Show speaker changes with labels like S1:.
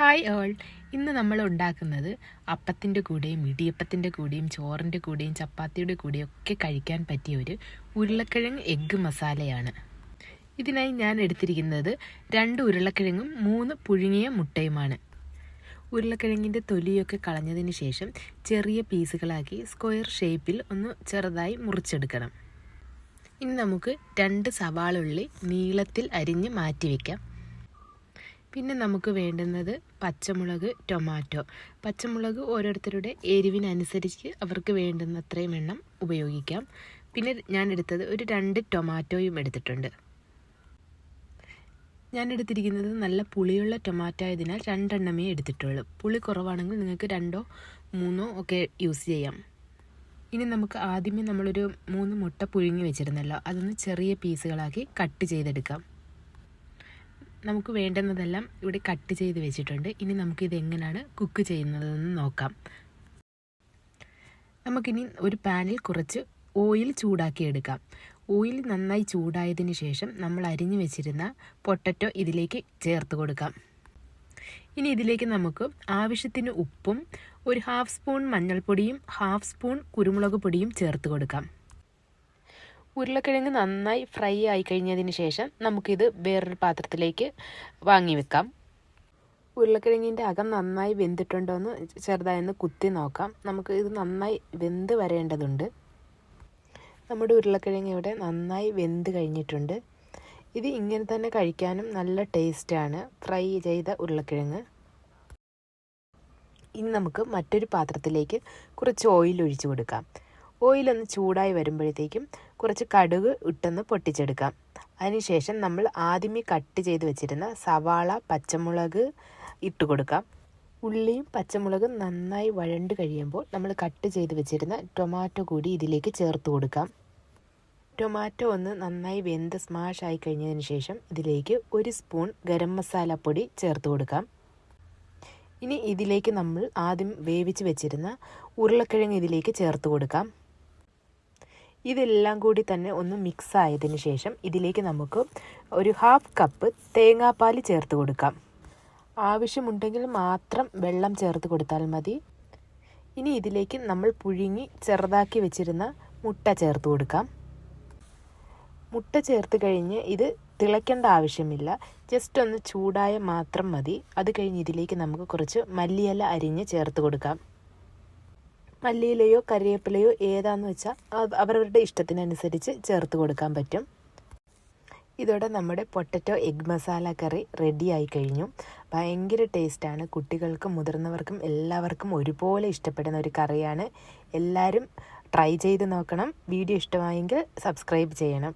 S1: Hi all ഇന്ന് നമ്മൾ ഉണ്ടാക്കുന്നത് അപ്പത്തിന്റെ കൂടെയും ഇടിയപ്പത്തിന്റെ കൂടെയും ചോറിന്റെ കൂടെയും ചപ്പാത്തിയുടെ കൂടെയും ഒക്കെ കഴിക്കാൻ പറ്റിയ ഒരു ഉരുളക്കിഴങ്ങ് എഗ്ഗ് മസാലയാണ്. ഇതിനായി ഞാൻ എടുത്തിരിക്കുന്നത് രണ്ട് ഉരുളക്കിഴങ്ങും മൂന്ന് പുഴുങ്ങിയ മുട്ടയുമാണ്. ഉരുളക്കിഴങ്ങിന്റെ തൊലിയൊക്കെ കളഞ്ഞതിന് ശേഷം ചെറിയ പീസുകളാക്കി സ്ക്വയർ ഷേപ്പിൽ ഒന്ന് ചെറുതായി മുറിച്ചെടുക്കണം. ഇനി നമുക്ക് രണ്ട് സവാളുള്ളി നീളത്തിൽ അരിഞ്ഞ് മാറ്റി വയ്ക്കാം പിന്നെ നമുക്ക് വേണ്ടുന്നത് പച്ചമുളക് ടൊമാറ്റോ. പച്ചമുളക് ഓരോരുത്തരുടെ എരിവിനനുസരിച്ച് അവർക്ക് വേണ്ടുന്ന അത്രയും എണ്ണം ഉപയോഗിക്കാം. പിന്നെ ഞാൻ എടുത്തത് ഒരു രണ്ട് ടൊമാറ്റോയും എടുത്തിട്ടുണ്ട്. ഞാൻ എടുത്തിരിക്കുന്നത് നല്ല പുളിയുള്ള ടൊമാറ്റോ ആയതിനാൽ രണ്ടെണ്ണമേ എടുത്തിട്ടുള്ളൂ. പുളി കുറവാണെങ്കിൽ നിങ്ങൾക്ക് രണ്ടോ മൂന്നോ ഒക്കെ യൂസ് ചെയ്യാം. ഇനി നമുക്ക് ആദ്യമേ നമ്മളൊരു മൂന്ന് മുട്ട പുഴുങ്ങി വെച്ചിരുന്നല്ലോ അതൊന്ന് ചെറിയ പീസുകളാക്കി കട്ട് ചെയ്തെടുക്കാം. നമുക്ക് വേണ്ടുന്നതെല്ലാം ഇവിടെ കട്ട് ചെയ്ത് വെച്ചിട്ടുണ്ട്. ഇനി നമുക്കിത് എങ്ങനെയാണ് കുക്ക് ചെയ്യുന്നതെന്ന് നോക്കാം. നമുക്കിനി ഒരു പാനിൽ കുറച്ച് ഓയിൽ ചൂടാക്കി എടുക്കാം. ഓയിൽ നന്നായി ചൂടായതിന് ശേഷം നമ്മൾ അരിഞ്ഞു വെച്ചിരുന്ന പൊട്ടറ്റോ ഇതിലേക്ക് ചേർത്ത് കൊടുക്കാം. ഇനി ഇതിലേക്ക് നമുക്ക് ആവശ്യത്തിന് ഉപ്പും ഒരു ഹാഫ് സ്പൂൺ മഞ്ഞൾപ്പൊടിയും ഹാഫ് സ്പൂൺ കുരുമുളക് പൊടിയും ചേർത്ത് കൊടുക്കാം. ഉരുളക്കിഴങ്ങ് നന്നായി ഫ്രൈ ആയി കഴിഞ്ഞതിന് ശേഷം നമുക്കിത് വേറൊരു പാത്രത്തിലേക്ക് വാങ്ങി വെക്കാം. ഉരുളക്കിഴങ്ങിന്റെ അകം നന്നായി വെന്തിട്ടുണ്ടോ എന്ന് ചെറുതായി ഒന്ന് കുത്തി നോക്കാം. നമുക്ക് ഇത് നന്നായി വെന്ത് വരേണ്ടതുണ്ട്. നമ്മുടെ ഉരുളക്കിഴങ്ങ് ഇവിടെ നന്നായി വെന്ത് കഴിഞ്ഞിട്ടുണ്ട്. ഇത് ഇങ്ങനെ തന്നെ കഴിക്കാനും നല്ല ടേസ്റ്റാണ് ഫ്രൈ ചെയ്ത ഉരുളക്കിഴങ്ങ്. ഇനി നമുക്ക് മറ്റൊരു പാത്രത്തിലേക്ക് കുറച്ച് ഓയിൽ ഒഴിച്ചു കൊടുക്കാം. ഓയിലൊന്ന് ചൂടായി വരുമ്പോഴത്തേക്കും കുറച്ച് കടുക് ഇട്ടൊന്ന് പൊട്ടിച്ചെടുക്കാം. അതിനുശേഷം നമ്മൾ ആദ്യമേ കട്ട് ചെയ്ത് വെച്ചിരുന്ന സവാള പച്ചമുളക് ഇട്ട് കൊടുക്കാം. ഉള്ളിയും പച്ചമുളകും നന്നായി വഴണ്ട് കഴിയുമ്പോൾ നമ്മൾ കട്ട് ചെയ്ത് വെച്ചിരുന്ന ടൊമാറ്റോ കൂടി ഇതിലേക്ക് ചേർത്ത് കൊടുക്കാം. ടൊമാറ്റോ ഒന്ന് നന്നായി വെന്ത് സ്മാഷ് ആയി കഴിഞ്ഞതിന് ശേഷം ഇതിലേക്ക് ഒരു സ്പൂൺ ഗരം മസാല പൊടി ചേർത്ത് കൊടുക്കാം. ഇനി ഇതിലേക്ക് നമ്മൾ ആദ്യം വേവിച്ച് വെച്ചിരുന്ന ഉരുളക്കിഴങ്ങ് ഇതിലേക്ക് ചേർത്ത് കൊടുക്കാം. ഇതെല്ലാം കൂടി തന്നെ ഒന്ന് മിക്സ് ആയതിന് ശേഷം ഇതിലേക്ക് നമുക്ക് ഒരു ഹാഫ് കപ്പ് തേങ്ങാപ്പാൽ ചേർത്ത് കൊടുക്കാം. ആവശ്യമുണ്ടെങ്കിൽ മാത്രം വെള്ളം ചേർത്ത് കൊടുത്താൽ മതി. ഇനി ഇതിലേക്ക് നമ്മൾ പുഴുങ്ങി ചെറുതാക്കി വെച്ചിരുന്ന മുട്ട ചേർത്ത് കൊടുക്കാം. മുട്ട ചേർത്ത് കഴിഞ്ഞ് ഇത് തിളയ്ക്കേണ്ട ആവശ്യമില്ല. ജസ്റ്റ് ഒന്ന് ചൂടായ മാത്രം മതി. അത് കഴിഞ്ഞ് ഇതിലേക്ക് നമുക്ക് കുറച്ച് മല്ലിയില അരിഞ്ഞ് ചേർത്ത് കൊടുക്കാം. മല്ലിയിലയോ കറിവേപ്പിലയോ ഏതാന്ന് വെച്ചാൽ അവരവരുടെ ഇഷ്ടത്തിനനുസരിച്ച് ചേർത്ത് കൊടുക്കാൻ പറ്റും. ഇതോടെ നമ്മുടെ potato egg masala curry ready ആയി കഴിഞ്ഞു. ഭയങ്കര ടേസ്റ്റാണ് കുട്ടികൾക്കും മുതിർന്നവർക്കും എല്ലാവർക്കും ഒരുപോലെ ഇഷ്ടപ്പെടുന്ന ഒരു കറിയാണ്. എല്ലാവരും ട്രൈ ചെയ്ത് നോക്കണം. വീഡിയോ ഇഷ്ടമായെങ്കിൽ സബ്സ്ക്രൈബ് ചെയ്യണം.